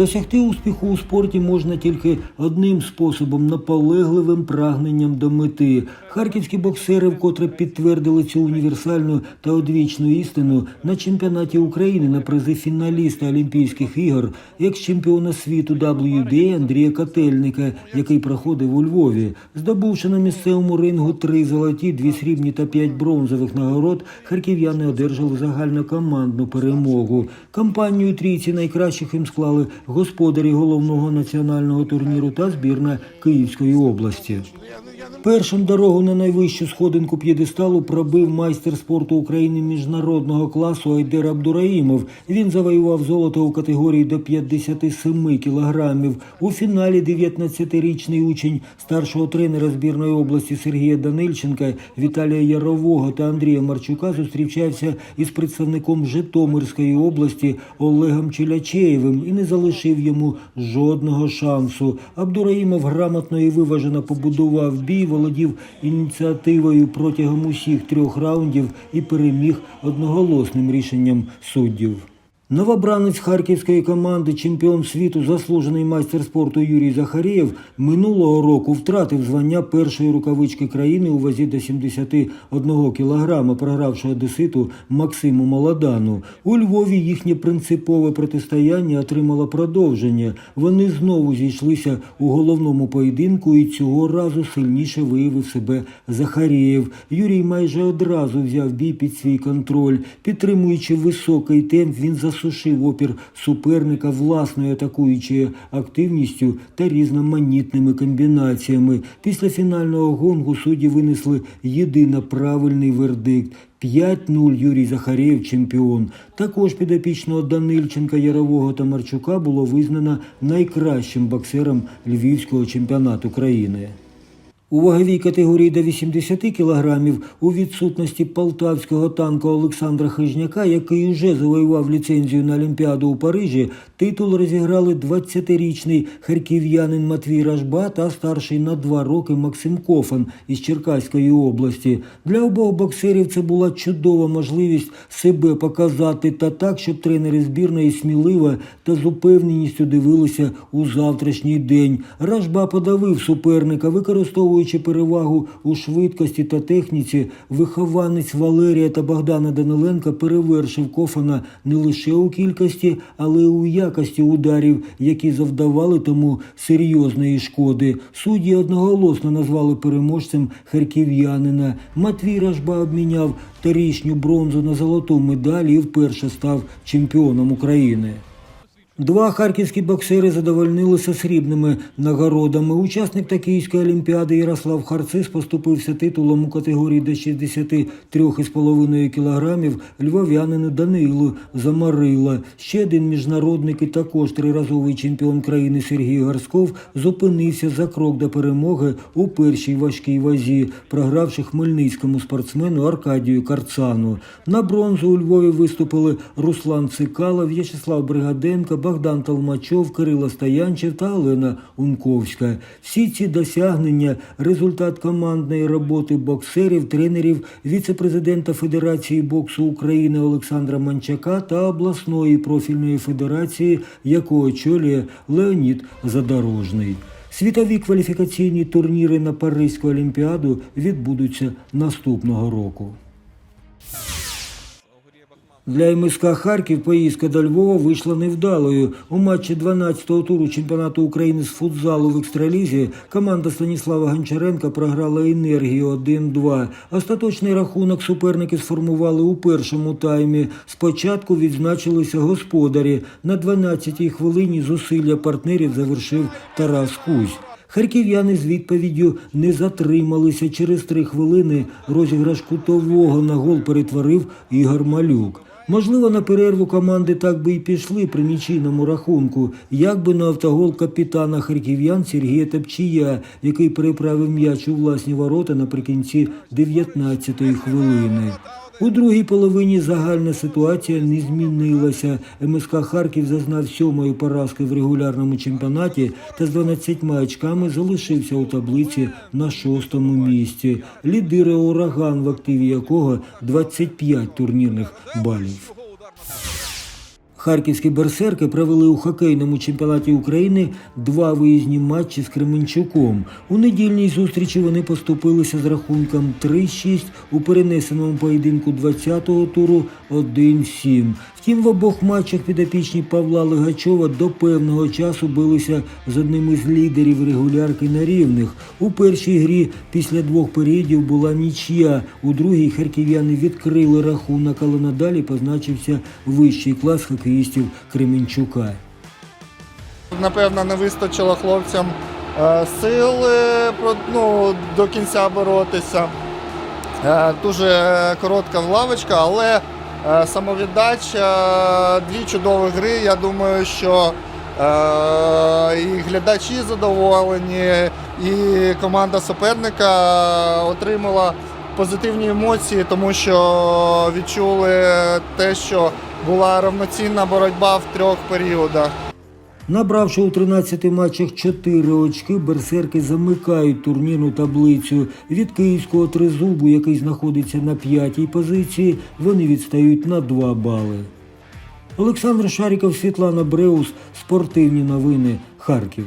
Досягти успіху у спорті можна тільки одним способом наполегливим прагненням до мети. Харківські боксери вкотре підтвердили цю універсальну та одвічну істину на чемпіонаті України на призи фіналіста Олімпійських ігор, екс-чемпіона світу WBA Андрія Котельника, який проходив у Львові. Здобувши на місцевому рингу три золоті, дві срібні та п'ять бронзових нагород, харків'яни одержали загальнокомандну перемогу. Кампанію трійці найкращих їм склали господарі головного національного турніру та збірна Київської області. Першим дорогу на найвищу сходинку п'єдесталу пробив майстер спорту України міжнародного класу Айдер Абдураїмов. Він завоював золото у категорії до 57 кілограмів. У фіналі 19-річний учень старшого тренера збірної області Сергія Данильченка, Віталія Ярового та Андрія Марчука зустрічався із представником Житомирської області Олегом Челячеєвим і не залишив йому жодного шансу. Абдураїмов грамотно і виважено побудував бій, володів ініціативою протягом усіх трьох раундів і переміг одноголосним рішенням суддів. Новобранець харківської команди, чемпіон світу, заслужений майстер спорту Юрій Захарєєв минулого року втратив звання першої рукавички країни у вазі до 71 кілограма, програвши одеситу Максиму Молодану. У Львові їхнє принципове протистояння отримало продовження. Вони знову зійшлися у головному поєдинку, і цього разу сильніше виявив себе Захарєєв. Юрій майже одразу взяв бій під свій контроль, підтримуючи високий темп, він засушив опір суперника власною атакуючою активністю та різноманітними комбінаціями. Після фінального гонгу судді винесли єдино правильний вердикт. 5-0 Юрій Захарєєв чемпіон. Також підопічного Данильченка, Ярового та Марчука було визнано найкращим боксером Львівського чемпіонату країни. У ваговій категорії до 80 кілограмів у відсутності полтавського танка Олександра Хижняка, який уже завоював ліцензію на Олімпіаду у Парижі, титул розіграли 20-річний харків'янин Матвій Ражба та старший на два роки Максим Кофан із Черкаської області. Для обох боксерів це була чудова можливість себе показати та так, щоб тренери збірної сміливо та з упевненістю дивилися у завтрашній день. Ражба подавив суперника, використовуючи перевагу у швидкості та техніці, вихованець Валерія та Богдана Даниленка перевершив Кофана не лише у кількості, але й у якості ударів, які завдавали тому серйозної шкоди. Судді одноголосно назвали переможцем харків'янина. Матвій Ражба обміняв торічню бронзу на золоту медаль і вперше став чемпіоном України. Два харківські боксери задовольнилися срібними нагородами. Учасник Токійської олімпіади Ярослав Харцис поступився титулом у категорії до 63,5 кілограмів львов'янину Данилу Замарила. Ще один міжнародник і також триразовий чемпіон країни Сергій Гарсков зупинився за крок до перемоги у першій важкій вазі, програвши хмельницькому спортсмену Аркадію Карцану. На бронзу у Львові виступили Руслан Цикала, В'ячеслав Бригаденко, Богдан Толмачов, Кирило Стоянчев та Олена Унковська. Всі ці досягнення результат командної роботи боксерів, тренерів, віце-президента Федерації боксу України Олександра Манчака та обласної профільної федерації, яку очолює Леонід Задорожний. Світові кваліфікаційні турніри на Паризьку олімпіаду відбудуться наступного року. Для МСК Харків поїздка до Львова вийшла невдалою. У матчі 12-го туру чемпіонату України з футзалу в екстралізі команда Станіслава Гончаренка програла енергію 1-2. Остаточний рахунок суперники сформували у першому таймі. Спочатку відзначилися господарі. На 12-й хвилині зусилля партнерів завершив Тарас Кузь. Харків'яни з відповіддю не затрималися. Через три хвилини розіграш кутового на гол перетворив Ігор Малюк. Можливо, на перерву команди так би і пішли при нічийному рахунку, як би на автогол капітана харків'ян Сергія Тапчія, який переправив м'яч у власні ворота наприкінці 19-ї хвилини. У другій половині загальна ситуація не змінилася. МСК Харків зазнав сьомої поразки в регулярному чемпіонаті та з 12 очками залишився у таблиці на шостому місці. Лідири ураган, в активі якого 25 турнірних балів. Харківські берсерки провели у хокейному чемпіонаті України два виїзні матчі з Кременчуком. У недільній зустрічі вони поступилися з рахунком 3-6 у перенесеному поєдинку 20-го туру 1-7. Втім, в обох матчах підопічні Павла Легачова до певного часу билися з одним із лідерів регулярки на рівних. У першій грі після двох періодів була нічия. У другій харків'яни відкрили рахунок, але надалі позначився вищий клас хокеїстів Кременчука. Напевно, не вистачило хлопцям е, сили ну, до кінця боротися. Е, Дуже коротка лавочка, але е, самовіддача, дві чудові гри. Я думаю, що е, і глядачі задоволені, і команда суперника отримала позитивні емоції, тому що відчули те, що була равноцінна боротьба в трьох періодах. Набравши у 13 матчах 4 очки, берсерки замикають турнірну таблицю. Від київського тризубу, який знаходиться на п'ятій позиції, вони відстають на 2 бали. Олександр Шаріков, Світлана Бреус, Спортивні новини, Харків.